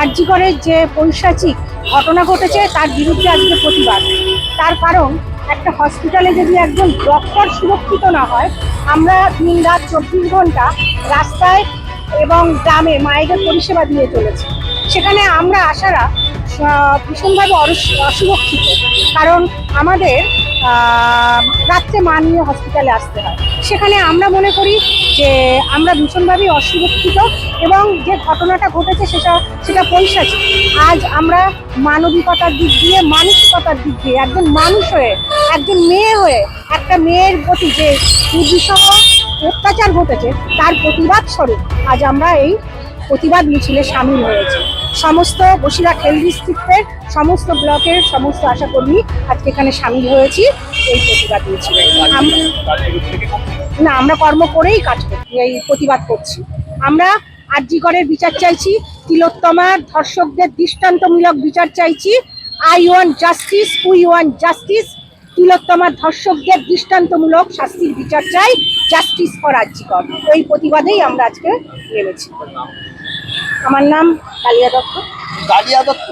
আর্যিকরের যে পৈশাচিক ঘটনা ঘটেছে, তার বিরুদ্ধে আজকে প্রতিবাদ। তার কারণ, একটা হসপিটালে যদি একজন ডক্টর সুরক্ষিত না হয়, আমরা দিন রাত চব্বিশ ঘণ্টা রাস্তায় এবং গ্রামে মায়েদের পরিষেবা দিয়ে চলেছি। সেখানে আমরা আশারা ভীষণভাবে অসুরক্ষিত। কারণ আমাদের রাত্রে মা নিয়ে হসপিটালে আসতে হয়। সেখানে আমরা মনে করি যে আমরা ভীষণভাবেই অসুরক্ষিত এবং যে ঘটনাটা ঘটেছে সেটা সেটা পৈশাচিক আজ আমরা মানবিকতার দিক দিয়ে, মানসিকতার দিক দিয়ে, একজন মানুষ হয়ে, একজন মেয়ে হয়ে, একটা মেয়ের প্রতি যে দুর্বিষহ অত্যাচার ঘটেছে, তার প্রতিবাদ স্বরূপ আজ আমরা এই প্রতিবাদ মিছিলে সামিল হয়েছে। সমস্ত বসিরহাট হেলথ ডিস্ট্রিক্টের সমস্ত ব্লকের সমস্ত আশাকর্মী আজকে এখানে সামিল হয়েছি, এই প্রতিবাদ মিছিলে না, আমরা কর্ম করেই কাজ করছি, এই প্রতিবাদ করছি। আমরা আরজিকরের বিচার চাইছি, তিলোত্তমার ধর্ষকদের দৃষ্টান্তমূলক বিচার চাইছি। I want justice we want justice তিলোত্তমার ধর্ষকদের দৃষ্টান্তমূলক শাস্তির বিচার চাই জাস্টিস ফর আরজিকর। এই প্রতিবাদেই আমরা আজকে নেমেছি। আমার নাম কালিয়া দত্ত কালিয়া দত্ত?